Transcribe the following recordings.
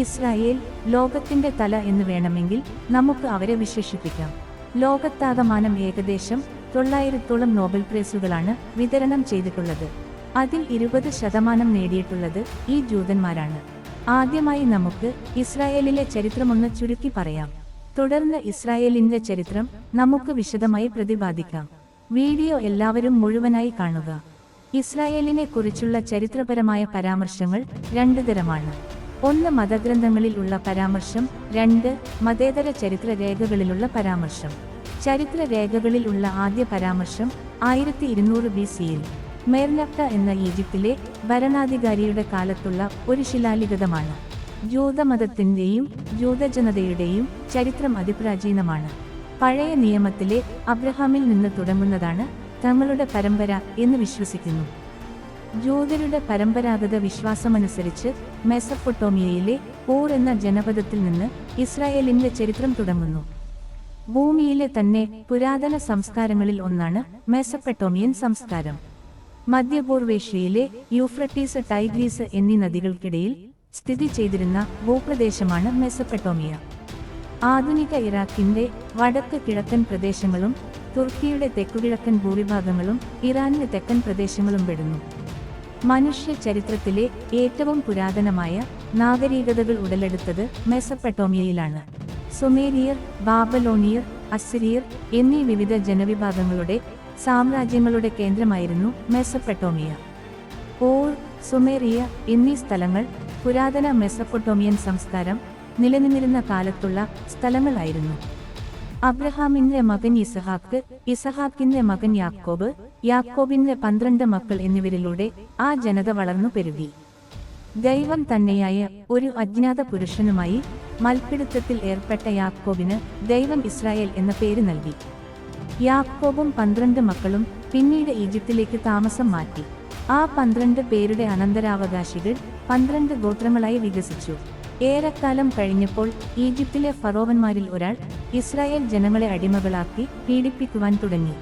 Israel ലോകത്തിന്റെ തല എന്ന് വേണമെങ്കിൽ നമുക്ക് അവരെ വിശേഷിപ്പിക്കാം. ലോകത്താകമാനം ഏകദേശം തൊള്ളായിരത്തോളം നോബൽ പ്രൈസുകളാണ് വിതരണം ചെയ്തിട്ടുള്ളത്. അതിൽ ഇരുപത് ശതമാനം നേടിയിട്ടുള്ളത് ഈ ജൂതന്മാരാണ്. ആദ്യമായി നമുക്ക് ഇസ്രായേലിലെ ചരിത്രമൊന്ന് ചുരുക്കി പറയാം. തുടർന്ന് ഇസ്രായേലിന്റെ ചരിത്രം നമുക്ക് വിശദമായി പ്രതിപാദിക്കാം. വീഡിയോ എല്ലാവരും മുഴുവനായി കാണുക. ഇസ്രായേലിനെ കുറിച്ചുള്ള ചരിത്രപരമായ പരാമർശങ്ങൾ രണ്ട് തരമാണ്. ഒന്ന് മതഗ്രന്ഥങ്ങളിലുള്ള പരാമർശം രണ്ട് മതേതര ചരിത്ര രേഖകളിലുള്ള പരാമർശം. ചരിത്ര രേഖകളിൽ ഉള്ള ആദ്യ പരാമർശം ആയിരത്തി ഇരുന്നൂറ് ബി സിയിൽ മേർനപ്ത എന്ന ഈജിപ്തിലെ ഭരണാധികാരിയുടെ കാലത്തുള്ള ഒരു ശിലാലിഖിതമാണ്. ജൂതമതത്തിന്റെയും ജൂതജനതയുടെയും ചരിത്രം അതിപ്രാചീനമാണ്. പഴയ നിയമത്തിലെ അബ്രഹാമിൽ നിന്ന് തുടങ്ങുന്നതാണ് തങ്ങളുടെ പരമ്പര എന്ന് വിശ്വസിക്കുന്നു. ജൂതരുടെ പരമ്പരാഗത വിശ്വാസമനുസരിച്ച് മെസപ്പൊട്ടോമിയയിലെ ഓർ എന്ന ജനപദത്തിൽ നിന്ന് ഇസ്രായേലിന്റെ ചരിത്രം തുടങ്ങുന്നു. ഭൂമിയിലെ തന്നെ പുരാതന സംസ്കാരങ്ങളിൽ ഒന്നാണ് മെസപ്പെട്ടോമിയൻ സംസ്കാരം. മധ്യപൂർവേഷ്യയിലെ യൂഫ്രട്ടീസ് ടൈഗ്രീസ് എന്നീ നദികൾക്കിടയിൽ സ്ഥിതി ചെയ്തിരുന്ന ഭൂപ്രദേശമാണ് മെസപ്പെട്ടോമിയ ആധുനിക ഇറാഖിന്റെ വടക്ക് കിഴക്കൻ പ്രദേശങ്ങളും തുർക്കിയുടെ തെക്കുകിഴക്കൻ ഭൂവിഭാഗങ്ങളും ഇറാനിലെ തെക്കൻ പ്രദേശങ്ങളും പെടുന്നു. മനുഷ്യ ചരിത്രത്തിലെ ഏറ്റവും പുരാതനമായ നാഗരികതകൾ ഉടലെടുത്തത് മെസപ്പെട്ടോമിയയിലാണ് സുമേരിയർ ബാബലോണിയർ അസിരിയർ എന്നീ വിവിധ ജനവിഭാഗങ്ങളുടെ സാമ്രാജ്യങ്ങളുടെ കേന്ദ്രമായിരുന്നു മെസപ്പെട്ടോമിയ ഓർ സുമേറിയ എന്നീ സ്ഥലങ്ങൾ പുരാതന മെസപ്പൊട്ടോമിയൻ സംസ്കാരം നിലനിന്നിരുന്ന കാലത്തുള്ള സ്ഥലങ്ങളായിരുന്നു. അബ്രഹാമിന്റെ മകൻ ഇസഹാക്ക് ഇസഹാക്കിന്റെ മകൻ യാക്കോബ് യാക്കോബിന്റെ പന്ത്രണ്ട് മക്കൾ എന്നിവരിലൂടെ ആ ജനത വളർന്നു പെരുകി. ദൈവം തന്നെയായ ഒരു അജ്ഞാത പുരുഷനുമായി മൽപ്പിടുത്തത്തിൽ ഏർപ്പെട്ട യാക്കോബിന് ദൈവം ഇസ്രായേൽ എന്ന പേര് നൽകി. യാക്കോബും പന്ത്രണ്ട് മക്കളും പിന്നീട് ഈജിപ്തിലേക്ക് താമസം മാറ്റി. ആ പന്ത്രണ്ട് പേരുടെ അനന്തരാവകാശികൾ പന്ത്രണ്ട് ഗോത്രങ്ങളായി വികസിച്ചു. ഏറെക്കാലം കഴിഞ്ഞപ്പോൾ ഈജിപ്തിലെ ഫറോവന്മാരിൽ ഒരാൾ ഇസ്രായേൽ ജനങ്ങളെ അടിമകളാക്കി പീഡിപ്പിക്കുവാൻ തുടങ്ങി.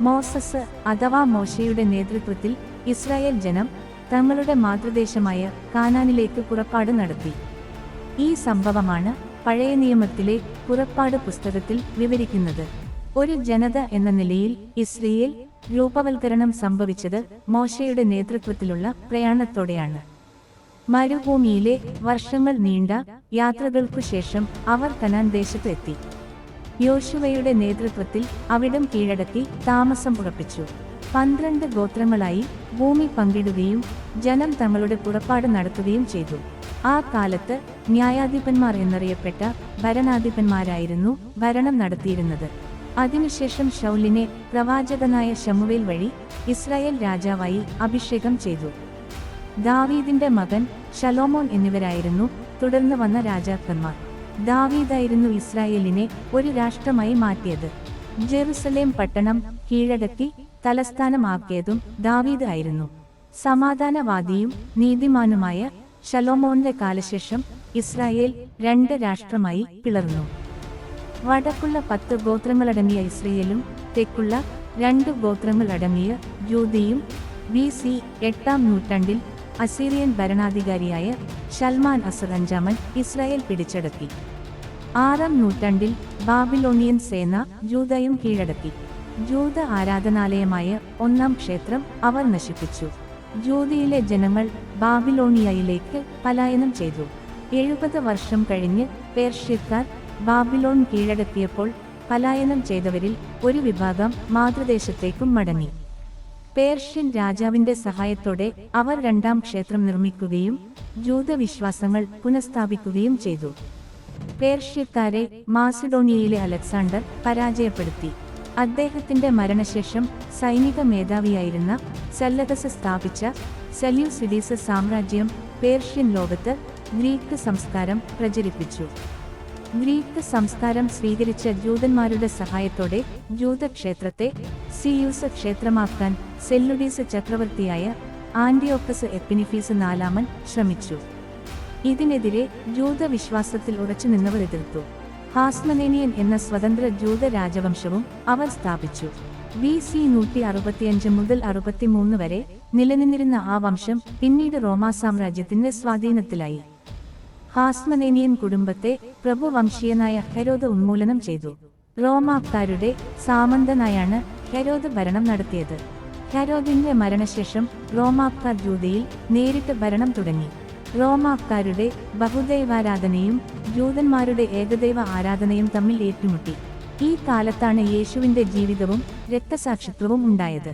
മോസസ് അഥവാ മോശയുടെ നേതൃത്വത്തിൽ ഇസ്രായേൽ ജനം തങ്ങളുടെ മാതൃദേശമായ കാനാനിലേക്ക് പുറപ്പാട് നടത്തി. ഈ സംഭവമാണ് പഴയ നിയമത്തിലെ പുറപ്പാട് പുസ്തകത്തിൽ വിവരിക്കുന്നത്. ഒരു ജനത എന്ന നിലയിൽ ഇസ്രയേൽ രൂപവൽക്കരണം സംഭവിച്ചത് മോശയുടെ നേതൃത്വത്തിലുള്ള പ്രയാണത്തോടെയാണ്. മരുഭൂമിയിലെ വർഷങ്ങൾ നീണ്ട യാത്രകൾക്കു ശേഷം അവർ കനാൻ ദേശത്ത് എത്തി. യോശുവയുടെ നേതൃത്വത്തിൽ അവിടം കീഴടക്കി താമസം ഉറപ്പിച്ചു. പന്ത്രണ്ട് ഗോത്രങ്ങളായി ഭൂമി പങ്കിടുകയും ജനം തങ്ങളുടെ പുറപ്പാട് നടത്തുകയും ചെയ്തു. ആ കാലത്ത് ന്യായാധിപന്മാർ എന്നറിയപ്പെട്ട ഭരണാധിപന്മാരായിരുന്നു ഭരണം നടത്തിയിരുന്നത്. അതിനുശേഷം ഷൗലിനെ പ്രവാചകനായ ഷമുവേൽ വഴി ഇസ്രായേൽ രാജാവായി അഭിഷേകം ചെയ്തു. ദാവീദിന്റെ മകൻ ഷലോമോൻ എന്നിവരായിരുന്നു തുടർന്ന് വന്ന രാജാക്കന്മാർ. ദാവീദായിരുന്നു ഇസ്രായേലിനെ ഒരു രാഷ്ട്രമായി മാറ്റിയത്. ജെറുസലേം പട്ടണം കീഴടക്കി തലസ്ഥാനമാക്കിയതും ദാവീദ് ആയിരുന്നു. സമാധാനവാദിയും നീതിമാനുമായ ഷലോമോന്റെ കാലശേഷം ഇസ്രായേൽ രണ്ട് രാഷ്ട്രമായി പിളർന്നു. വടക്കുള്ള പത്ത് ഗോത്രങ്ങളടങ്ങിയ ഇസ്രയേലും തെക്കുള്ള രണ്ട് ഗോത്രങ്ങളടങ്ങിയ ജൂതിയും ബി സി എട്ടാം നൂറ്റാണ്ടിൽ അസീറിയൻ ഭരണാധികാരിയായ ഷൽമാൻ അസർ അഞ്ചാമൻ ഇസ്രായേൽ പിടിച്ചടക്കി. ആറാം നൂറ്റാണ്ടിൽ ബാബിലോണിയൻ സേന ജൂതയും കീഴടക്കി. ജൂത ആരാധനാലയമായ ഒന്നാം ക്ഷേത്രം അവർ നശിപ്പിച്ചു. ജൂതയിലെ ജനങ്ങൾ ബാബിലോണിയയിലേക്ക് പലായനം ചെയ്തു. എഴുപത് വർഷം കഴിഞ്ഞ് പേർഷ്യക്കാർ ബാബിലോൺ കീഴടക്കിയപ്പോൾ പലായനം ചെയ്തവരിൽ ഒരു വിഭാഗം മാതൃദേശത്തേക്കും മടങ്ങി. പേർഷ്യൻ രാജാവിന്റെ സഹായത്തോടെ അവർ രണ്ടാം ക്ഷേത്രം നിർമ്മിക്കുകയും ജൂതവിശ്വാസങ്ങൾ പുനഃസ്ഥാപിക്കുകയും ചെയ്തു. പേർഷ്യക്കാരെ മാസിഡോണിയയിലെ അലക്സാണ്ടർ പരാജയപ്പെടുത്തി. അദ്ദേഹത്തിന്റെ മരണശേഷം സൈനിക മേധാവിയായിരുന്ന സെല്ലതസ് സ്ഥാപിച്ച സെല്യൂസിഡീസ് സാമ്രാജ്യം പേർഷ്യൻ ലോകത്ത് ഗ്രീക്ക് സംസ്കാരം പ്രചരിപ്പിച്ചു. ഗ്രീക്ക് സംസ്കാരം സ്വീകരിച്ച ജൂതന്മാരുടെ സഹായത്തോടെ ജൂതക്ഷേത്രത്തെ സിയൂസ് ക്ഷേത്രമാക്കാൻ സെല്ലുഡീസ് ചക്രവർത്തിയായ ആന്റിയോക്കസ് എപ്പിനിഫീസ് നാലാമൻ ശ്രമിച്ചു. ഇതിനെതിരെ ജൂതവിശ്വാസത്തിൽ ഉറച്ചുനിന്നവർ എതിർത്തു. ഹാസ്മനേനിയൻ എന്ന സ്വതന്ത്ര ജൂത രാജവംശവും അവർ സ്ഥാപിച്ചു. ബി സി നൂറ്റി അറുപത്തിയഞ്ച് മുതൽ അറുപത്തിമൂന്ന് വരെ നിലനിന്നിരുന്ന ആ വംശം പിന്നീട് റോമാ സാമ്രാജ്യത്തിന്റെ സ്വാധീനത്തിലായി. ഹാസ്മനേനിയൻ കുടുംബത്തെ പ്രഭുവംശീയനായ ഹെരോദ് ഉന്മൂലനം ചെയ്തു. റോമാക്കാരുടെ സാമന്തനായാണ് ഹെരോദ് ഭരണം നടത്തിയത്. ഹെരോദിന്റെ മരണശേഷം റോമാക്കാർ ജൂതയിൽ നേരിട്ട് ഭരണം തുടങ്ങി. റോമാക്കാരുടെ ബഹുദൈവാരാധനയും ജൂതന്മാരുടെ ഏകദൈവ ആരാധനയും തമ്മിൽ ഏറ്റുമുട്ടി. ഈ കാലത്താണ് യേശുവിന്റെ ജീവിതവും രക്തസാക്ഷിത്വവും ഉണ്ടായത്.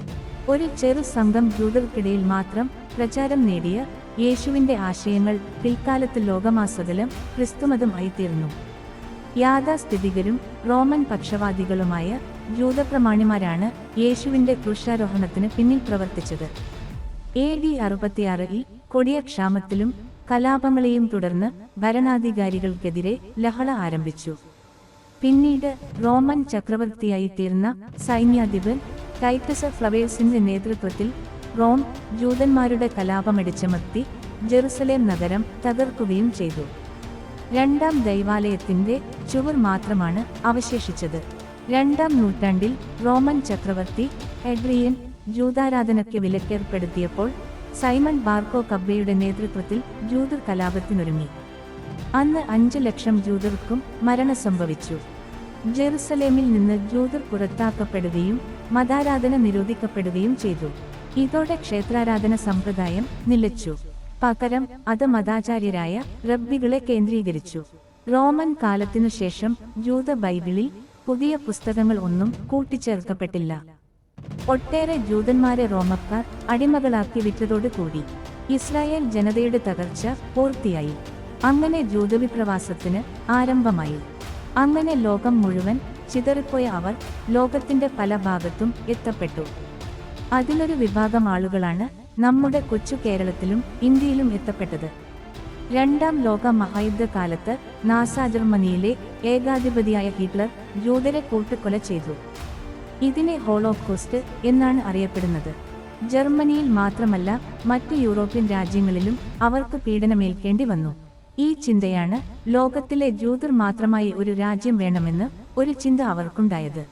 ഒരു ചെറു സംഘം ജൂതർക്കിടയിൽ മാത്രം പ്രചാരം നേടിയ യേശുവിന്റെ ആശയങ്ങൾ പിൽക്കാലത്ത് ലോകമാസകലം ക്രിസ്തുമതം ആയിത്തീർന്നു. യാഥാസ്ഥിതികരും റോമൻ പക്ഷവാദികളുമായ ജൂതപ്രമാണിമാരാണ് യേശുവിന്റെ ക്രൂശാരോഹണത്തിന് പിന്നിൽ പ്രവർത്തിച്ചത്. എ ഡി അറുപത്തിയാറിൽ കൊടിയ ക്ഷാമത്തിലും കലാപങ്ങളെയും തുടർന്ന് ഭരണാധികാരികൾക്കെതിരെ ലഹള ആരംഭിച്ചു. പിന്നീട് റോമൻ ചക്രവർത്തിയായി തീർന്ന സൈന്യാധിപൻ ടൈറ്റസ് ഫ്ലവേഴ്സിന്റെ നേതൃത്വത്തിൽ റോം ജൂതന്മാരുടെ കലാപമടിച്ചമർത്തി ജെറുസലേം നഗരം തകർക്കുകയും ചെയ്തു. രണ്ടാം ദൈവാലയത്തിന്റെ ചുവർ മാത്രമാണ് അവശേഷിച്ചത്. രണ്ടാം നൂറ്റാണ്ടിൽ റോമൻ ചക്രവർത്തി എഡ്രിയൻ ജൂതാരാധനയ്ക്ക് വിലക്കേർപ്പെടുത്തിയപ്പോൾ സൈമൺ ബാർക്കോ കബ്ബയുടെ നേതൃത്വത്തിൽ ജൂതർ കലാപത്തിനൊരുങ്ങി. അന്ന് അഞ്ചു ലക്ഷം ജൂതർക്കും മരണം സംഭവിച്ചു. ജെറുസലേമിൽ നിന്ന് ജൂതർ പുറത്താക്കപ്പെടുകയും മതാരാധന നിരോധിക്കപ്പെടുകയും ചെയ്തു. ഇതോടെ ക്ഷേത്രാരാധന സമ്പ്രദായം നിലച്ചു. പകരം അത് മതാചാര്യരായ റബ്ബികളെ കേന്ദ്രീകരിച്ചു. റോമൻ കാലത്തിനു ശേഷം ജൂത ബൈബിളിൽ പുതിയ പുസ്തകങ്ങൾ ഒന്നും കൂട്ടിച്ചേർക്കപ്പെട്ടില്ല. ഒട്ടേറെ ജൂതന്മാരെ റോമക്കാർ അടിമകളാക്കി വിറ്റതോടുകൂടി ഇസ്രായേൽ ജനതയുടെ തകർച്ച പൂർത്തിയായി. അങ്ങനെ ജൂതവിപ്രവാസത്തിന് ആരംഭമായി. അങ്ങനെ ലോകം മുഴുവൻ ചിതറിപ്പോയ അവർ ലോകത്തിന്റെ പല ഭാഗത്തും എത്തപ്പെട്ടു. അതിലൊരു വിഭാഗം ആളുകളാണ് നമ്മുടെ കൊച്ചു കേരളത്തിലും ഇന്ത്യയിലും എത്തപ്പെട്ടത്. രണ്ടാം ലോക മഹായുദ്ധകാലത്ത് നാസ ജർമ്മനിയിലെ ഏകാധിപതിയായ ഹിറ്റ്ലർ ജൂതരെ കൂട്ടുകൊല ചെയ്തു. ഇതിനെ ഹോളോകോസ്റ്റ് എന്നാണ് അറിയപ്പെടുന്നത്. ജർമ്മനിയിൽ മാത്രമല്ല മറ്റു യൂറോപ്യൻ രാജ്യങ്ങളിലും അവർക്ക് പീഡനമേൽക്കേണ്ടി വന്നു. ഈ ചിന്തയാണ് ലോകത്തിലെ ജൂതർ മാത്രമായി ഒരു രാജ്യം വേണമെന്ന് ഒരു ചിന്ത അവർക്കുണ്ടായത്.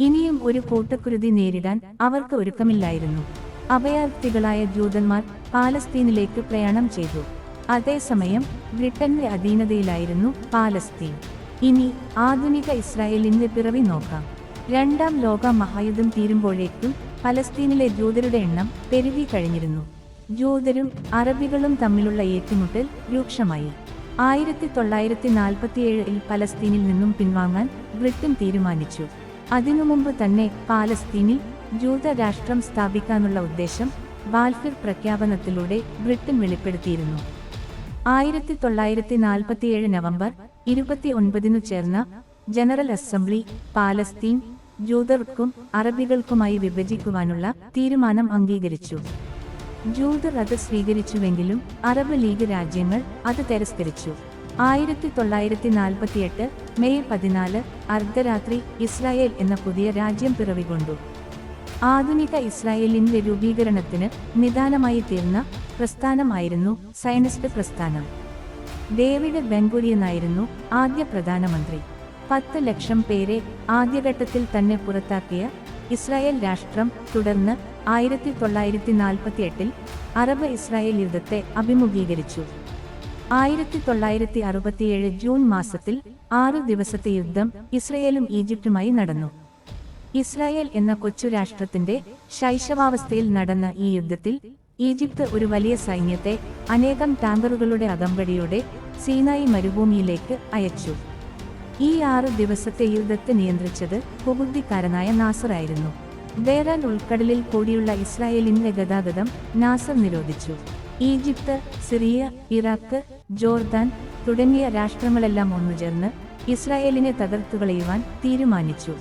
ഇനിയും ഒരു കൂട്ടക്കുരുതി നേരിടാൻ അവർക്ക് ഒരുക്കമില്ലായിരുന്നു. അഭയാർത്ഥികളായ ജൂതന്മാർ പാലസ്തീനിലേക്ക് പ്രയാണം ചെയ്തു. അതേസമയം ബ്രിട്ടന്റെ അധീനതയിലായിരുന്നു പാലസ്തീൻ. ഇനി ആധുനിക ഇസ്രായേലിന്റെ പിറവി നോക്കാം. രണ്ടാം ലോക മഹായുദ്ധം തീരുമ്പോഴേക്കും പലസ്തീനിലെ ജൂതരുടെ എണ്ണം പെരുകി കഴിഞ്ഞിരുന്നു. ജൂതരും അറബികളും തമ്മിലുള്ള ഏറ്റുമുട്ടൽ രൂക്ഷമായി. ആയിരത്തി തൊള്ളായിരത്തി നാൽപ്പത്തിയേഴിൽ പലസ്തീനിൽ നിന്നും പിൻവാങ്ങാൻ ബ്രിട്ടൻ തീരുമാനിച്ചു. അതിനു മുമ്പ് തന്നെ പാലസ്തീനിൽ ജൂത രാഷ്ട്രം സ്ഥാപിക്കാനുള്ള ഉദ്ദേശം ബാൽഫിർ പ്രഖ്യാപനത്തിലൂടെ ബ്രിട്ടൻ വെളിപ്പെടുത്തിയിരുന്നു. ആയിരത്തി തൊള്ളായിരത്തി നാൽപ്പത്തിയേഴ് നവംബർ ഇരുപത്തി ഒൻപതിനു ചേർന്ന ജനറൽ അസംബ്ലി പാലസ്തീൻ ജൂതർക്കും അറബികൾക്കുമായി വിഭജിക്കുവാനുള്ള തീരുമാനം അംഗീകരിച്ചു. ജൂതർ അത് സ്വീകരിച്ചുവെങ്കിലും അറബ് ലീഗ് രാജ്യങ്ങൾ അത് തിരസ്കരിച്ചു. ആയിരത്തി തൊള്ളായിരത്തി നാൽപ്പത്തിയെട്ട് മെയ് പതിനാല് അർദ്ധരാത്രി ഇസ്രായേൽ എന്ന പുതിയ രാജ്യം പിറവികൊണ്ടു. ആധുനിക ഇസ്രായേലിന്റെ രൂപീകരണത്തിന് നിദാനമായി തീർന്ന പ്രസ്ഥാനമായിരുന്നു സയനിസ്റ്റ് പ്രസ്ഥാനം. ഡേവിഡ് ബെൻഗുരിയനായിരുന്നു ആദ്യ പ്രധാനമന്ത്രി. പത്ത് ലക്ഷം പേരെ ആദ്യഘട്ടത്തിൽ തന്നെ പുറത്താക്കിയ ഇസ്രായേൽ രാഷ്ട്രം തുടർന്ന് ആയിരത്തി തൊള്ളായിരത്തി നാൽപ്പത്തി എട്ടിൽ അറബ് ഇസ്രായേൽ യുദ്ധത്തെ അഭിമുഖീകരിച്ചു. ആയിരത്തി തൊള്ളായിരത്തി അറുപത്തിയേഴ് ജൂൺ മാസത്തിൽ ആറു ദിവസത്തെ യുദ്ധം ഇസ്രയേലും ഈജിപ്തുമായി നടന്നു. ഇസ്രായേൽ എന്ന കൊച്ചു രാഷ്ട്രത്തിന്റെ ശൈശവാവസ്ഥയിൽ നടന്ന ഈ യുദ്ധത്തിൽ ഈജിപ്ത് ഒരു വലിയ സൈന്യത്തെ അനേകം ടാങ്കറുകളുടെ അകമ്പടിയോടെ സീനായി മരുഭൂമിയിലേക്ക് അയച്ചു. ഈ ആറ് ദിവസത്തെ യുദ്ധത്തെ നിയന്ത്രിച്ചത് കുബുദ്ധിക്കാരനായ നാസറായിരുന്നു ബേറാൻ ഉൾക്കടലിൽ കൂടിയുള്ള ഇസ്രായേലിന്റെ ഗതാഗതം നാസർ നിരോധിച്ചു. ഈജിപ്ത് സിറിയ ഇറാഖ് ജോർദാൻ തുടങ്ങിയ രാഷ്ട്രങ്ങളെല്ലാം ഒന്നുചേർന്ന് ഇസ്രായേലിനെ തകർത്തുകളയുവാൻ തീരുമാനിച്ചു.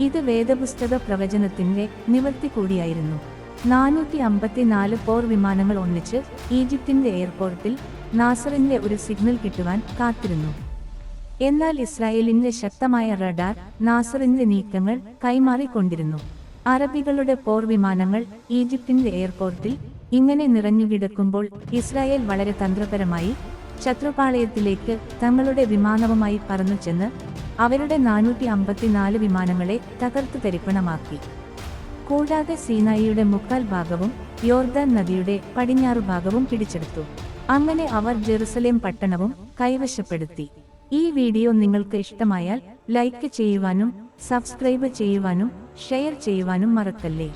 ഇത് വേദപുസ്തക പ്രവചനത്തിന്റെ നിവർത്തി കൂടിയായിരുന്നു. നാനൂറ്റി അമ്പത്തിനാല് പോർ വിമാനങ്ങൾ ഒന്നിച്ച് ഈജിപ്തിന്റെ എയർപോർട്ടിൽ നാസറിന്റെ ഒരു സിഗ്നൽ കിട്ടുവാൻ കാത്തിരുന്നു. എന്നാൽ ഇസ്രായേലിന്റെ ശക്തമായ റഡാർ നാസറിന്റെ നീക്കങ്ങൾ കൈമാറിക്കൊണ്ടിരുന്നു. അറബികളുടെ പോർ വിമാനങ്ങൾ ഈജിപ്തിന്റെ എയർപോർട്ടിൽ ഇങ്ങനെ നിറഞ്ഞുകിടക്കുമ്പോൾ ഇസ്രായേൽ വളരെ തന്ത്രപരമായി ശത്രുപാളയത്തിലേക്ക് തങ്ങളുടെ വിമാനവുമായി പറന്നു ചെന്ന് അവരുടെ നാനൂറ്റി അമ്പത്തിനാല് വിമാനങ്ങളെ തകർത്തു തരിപ്പണമാക്കി. കൂടാതെ സീനായിയുടെ മുക്കാൽ ഭാഗവും യോർദാൻ നദിയുടെ പടിഞ്ഞാറു ഭാഗവും പിടിച്ചെടുത്തു. അങ്ങനെ അവർ ജെറുസലേം പട്ടണവും കൈവശപ്പെടുത്തി. ഈ വീഡിയോ നിങ്ങൾക്ക് ഇഷ്ടമായാൽ ലൈക്ക് ചെയ്യുവാനും സബ്സ്ക്രൈബ് ചെയ്യുവാനും ഷെയർ ചെയ്യുവാനും മറക്കല്ലേ?